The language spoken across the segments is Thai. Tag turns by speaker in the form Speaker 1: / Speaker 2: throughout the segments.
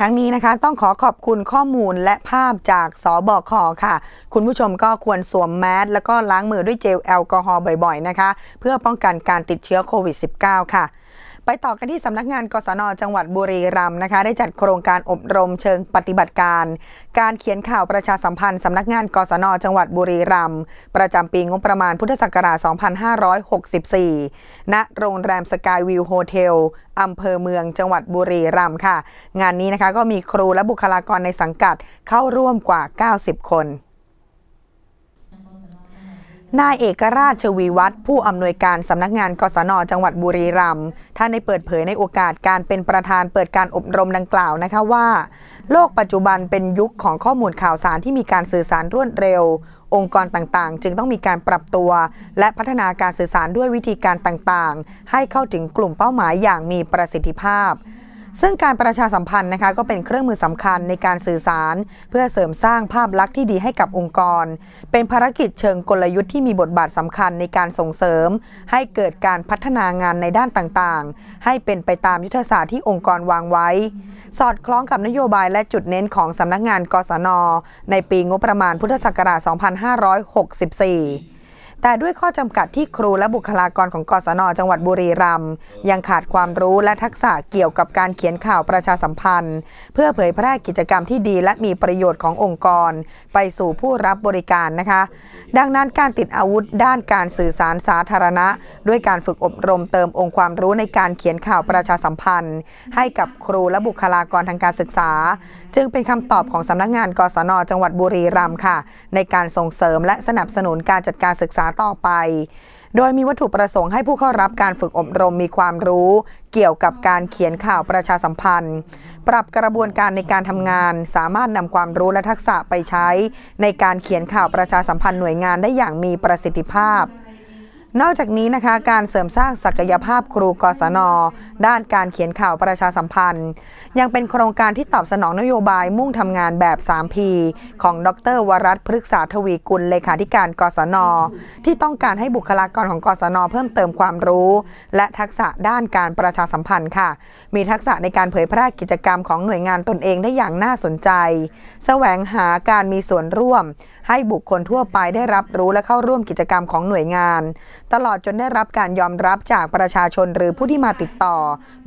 Speaker 1: ทั้งนี้นะคะต้องขอขอบคุณข้อมูลและภาพจากสบคค่ะ คุณผู้ชมก็ควรสวมแมสแล้วก็ล้างมือด้วยเจลแอลกอฮอล์บ่อยๆนะคะ เพื่อป้องกันการติดเชื้อโควิด -19 ค่ะ ไปต่อกันที่สำนักงานกศนจังหวัดบุรีรัมย์นะคะ ได้จัดโครงการอบรมเชิงปฏิบัติการ การเขียนข่าวประชาสัมพันธ์สำนักงานกศนจังหวัดบุรีรัมย์ประจำปีงบประมาณพุทธศักราช 2564 ณ โรงแรมสกายวิวโฮเทลอำเภอเมืองจังหวัดบุรีรัมย์ค่ะ งานนี้นะคะก็มีครูและบุคลากรในสังกัดเข้าร่วมกว่า 90 คน นายเอกราชชวีวัฒน์ผู้อำนวยการสำนักงานกศนจังหวัดบุรีรัมย์ท่านได้เปิดเผยในโอกาสการเป็นประธานเปิดการอบรมดังกล่าวนะคะว่า โลกปัจจุบันเป็นยุคของข้อมูลข่าวสารที่มีการสื่อสารรวดเร็ว องค์กรต่างๆ จึงต้องมีการปรับตัว และพัฒนาการสื่อสารด้วยวิธีการต่างๆ ให้เข้าถึงกลุ่มเป้าหมายอย่างมีประสิทธิภาพ ซึ่งการประชาสัมพันธ์นะคะก็เป็นเครื่องมือสำคัญในการสื่อสาร เพื่อเสริมสร้างภาพลักษณ์ที่ดีให้กับองค์กร เป็นภารกิจเชิงกลยุทธ์ที่มีบทบาทสำคัญในการส่งเสริม ให้เกิดการพัฒนางานในด้านต่างๆ ให้เป็นไปตามยุทธศาสตร์ที่องค์กรวางไว้ สอดคล้องกับนโยบายและจุดเน้นของสำนักงานกศน ในปีงบประมาณพุทธศักราช 2564 แต่ด้วยข้อจำกัดที่ครูและบุคลากรของกศนจังหวัดบุรีรัมย์ยังขาดความรู้และทักษะเกี่ยวกับการเขียนข่าวประชาสัมพันธ์ เพื่อเผยแพร่กิจกรรมที่ดีและมีประโยชน์ขององค์กร ไปสู่ผู้รับบริการนะคะ ดังนั้นการติดอาวุธด้านการสื่อสารสาธารณะ ด้วยการฝึกอบรมเติมองค์ความรู้ในการเขียนข่าวประชาสัมพันธ์ ให้กับครูและบุคลากรทางการศึกษา จึงเป็นคำตอบของสำนักงานกศนจังหวัดบุรีรัมย์ค่ะ ในการส่งเสริมและสนับสนุนการจัดการศึกษาต่อไป โดยมีวัตถุประสงค์ให้ผู้เข้ารับการฝึกอบรมมีความรู้ เกี่ยวกับการเขียนข่าวประชาสัมพันธ์ ปรับกระบวนการในการทำงาน สามารถนำความรู้และทักษะไปใช้ ในการเขียนข่าวประชาสัมพันธ์หน่วยงานได้อย่างมีประสิทธิภาพ นอกจากนี้นะคะการเสริมสร้างศักยภาพครูกศน ด้านการเขียนข่าวประชาสัมพันธ์ ยังเป็นโครงการที่ตอบสนองนโยบายมุ่งทำงานแบบ 3P ของดรวรัตน์พฤกษาทวีกุลเลขาธิการกศน ที่ต้องการให้บุคลากรของกศน เพิ่มเติมความรู้ และทักษะด้านการประชาสัมพันธ์ค่ะ มีทักษะในการเผยแพร่กิจกรรมของหน่วยงานตนเองได้อย่างน่าสนใจ แสวงหาการมีส่วนร่วม ให้บุคคลทั่วไปได้รับรู้และเข้าร่วมกิจกรรมของหน่วยงานตลอดจนได้รับการยอมรับจากประชาชนหรือผู้ที่มาติดต่อ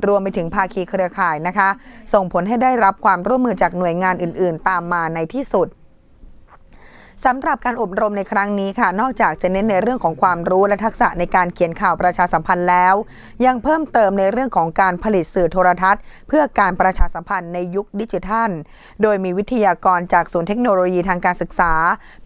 Speaker 1: รวมไปถึงภาคีเครือข่ายนะคะ ส่งผลให้ได้รับความร่วมมือจากหน่วยงานอื่น ๆ ตามมาในที่สุด สำหรับการอบรมในครั้งนี้ค่ะ นอกจากจะเน้นในเรื่องของความรู้และทักษะในการเขียนข่าวประชาสัมพันธ์แล้ว ยังเพิ่มเติมในเรื่องของการผลิตสื่อโทรทัศน์ เพื่อการประชาสัมพันธ์ในยุคดิจิทัล โดยมีวิทยากรจากศูนย์เทคโนโลยีทางการศึกษา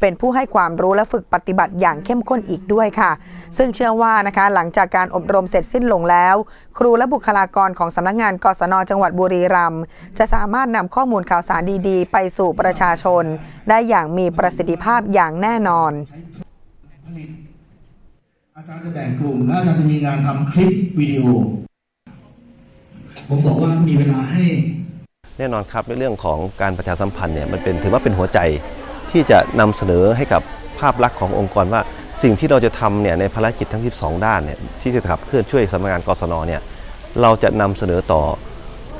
Speaker 1: เป็นผู้ให้ความรู้และฝึกปฏิบัติอย่างเข้มข้นอีกด้วยค่ะ ซึ่งเชื่อว่านะคะหลังจากการอบรมเสร็จสิ้นลงแล้ว ครูและบุคลากรของสำนักงานกศนจังหวัดบุรีรัมย์จะสามารถนำข้อมูลข่าวสารดีๆ ไปสู่ประชาชน ได้อย่างมีประสิทธิภาพอย่างแน่นอน
Speaker 2: ผลิตอาจารย์จะแบ่งกลุ่มแล้วอาจารย์จะมีงานทำคลิปวิดีโอ ผมบอกว่ามีเวลาให้
Speaker 3: แน่นอนครับในเรื่องของการประชาสัมพันธ์เนี่ยมันเป็นถือว่าเป็นหัวใจที่จะนำเสนอให้กับภาพลักษณ์ขององค์กรว่า สิ่งที่เราจะทำเนี่ยในภารกิจทั้ง 12 ด้านเนี่ยที่จะขับเคลื่อนช่วยสำนักงานกศนเนี่ยเราจะนำเสนอต่อ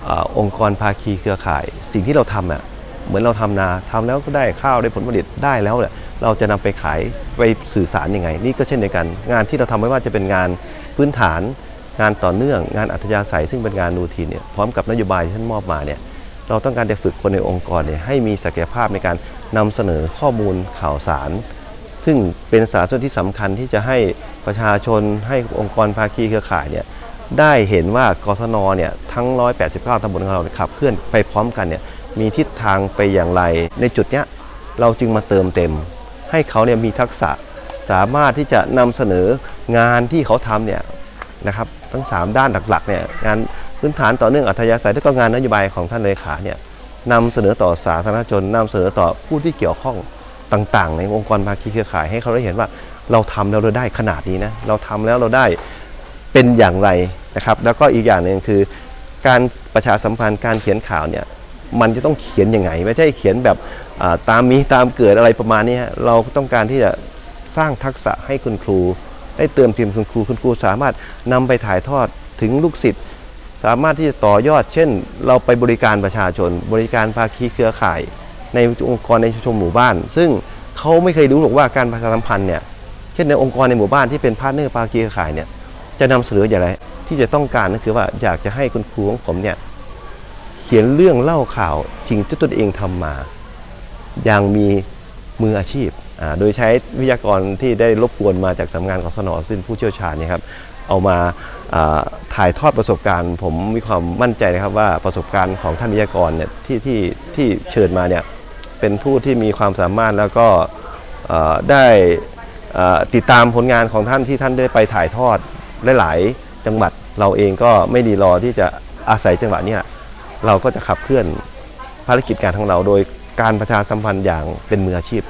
Speaker 3: อาองค์กรภาคีเครือข่าย สิ่งที่เราทำอะ เหมือนเราทำนาทำแล้วก็ได้ข้าวได้ผลผลิตได้แล้วเนี่ยเราจะนำไปขายไปสื่อสารยังไง นี่ก็เช่นเดียวกัน งานที่เราทำไม่ว่าจะเป็นงานพื้นฐาน งานต่อเนื่อง งานอัธยาศัย ซึ่งเป็นงานรูทีนเนี่ยพร้อมกับนโยบายที่ท่านมอบมาเนี่ยเราต้องการจะฝึกคนในองค์กรเนี่ยให้มีศักยภาพในการนำเสนอข้อมูลข่าวสาร ซึ่งเป็นสารส่วนที่สำคัญที่จะให้ประชาชนให้องค์กรภาคีเครือข่ายเนี่ยได้เห็นว่ากศนเนี่ยทั้ง 189ตำบลของเราขับเคลื่อนไปพร้อมกันเนี่ย มีทิศทางไปอย่างไร ในจุดเนี้ยเราจึงมาเติมเต็ม ให้เขาเนี่ยมีทักษะสามารถที่จะนำเสนองานที่เขาทำเนี่ยนะครับทั้ง 3 ด้านหลักๆเนี่ยงานพื้นฐานต่อเนื่องอัธยาศัยและก็งานนโยบายของท่านเลขาเนี่ยนำเสนอต่อสาธารณชนนำเสนอต่อผู้ที่เกี่ยวข้องต่างๆ ในองค์กรภาคีเครือข่ายให้เขาได้เห็นว่าเราทำแล้วเราได้ขนาดนี้นะเราทำแล้วเราได้เป็นอย่างไรนะครับ แล้วก็อีกอย่างหนึ่งคือ การประชาสัมพันธ์การเขียนข่าวเนี่ย มันจะต้องเขียนยังไง ไม่ใช่เขียนแบบตามมีตามเกิดอะไรประมาณนี้เราต้องการที่จะสร้างทักษะให้คุณครู ได้เติมเต็มคุณครูคุณครูสามารถนำไปถ่ายทอดถึงลูกศิษย์สามารถที่จะต่อยอด เช่น เราไปบริการประชาชน บริการภาคีเครือข่าย ในองค์กรในชุมชนหมู่บ้าน ซึ่งเขาไม่เคยรู้หรอกว่าการประชาสัมพันธ์เนี่ยเช่นในองค์กรในหมู่บ้านที่เป็นพาร์ทเนอร์ภาคีเครือข่ายเนี่ยจะนำเสนออย่างไรที่จะต้องการก็คือว่าอยากจะให้คุณครูของผมเนี่ย เขียนเรื่องเล่าข่าวจริงที่ตนเองทำมา อย่างมีมืออาชีพ โดยใช้วิทยากรที่ได้รบกวนมาจากสำนักงานกศนซึ่งผู้เชี่ยวชาญนี่ครับเอามาถ่ายทอดประสบการณ์ ผมมีความมั่นใจนะครับว่าประสบการณ์ของท่านวิทยากรเนี่ยที่ที่ที่เชิญมาเนี่ยเป็นผู้ที่มีความสามารถแล้วก็ได้ติดตามผลงานของท่านที่ท่านได้ไปถ่ายทอดหลาย ๆ จังหวัดเราเองก็ไม่ดีรอที่จะอาศัยจังหวะเนี้ เราก็จะขับเคลื่อนภารกิจการของเราโดยการประชาสัมพันธ์อย่างเป็นมืออาชีพ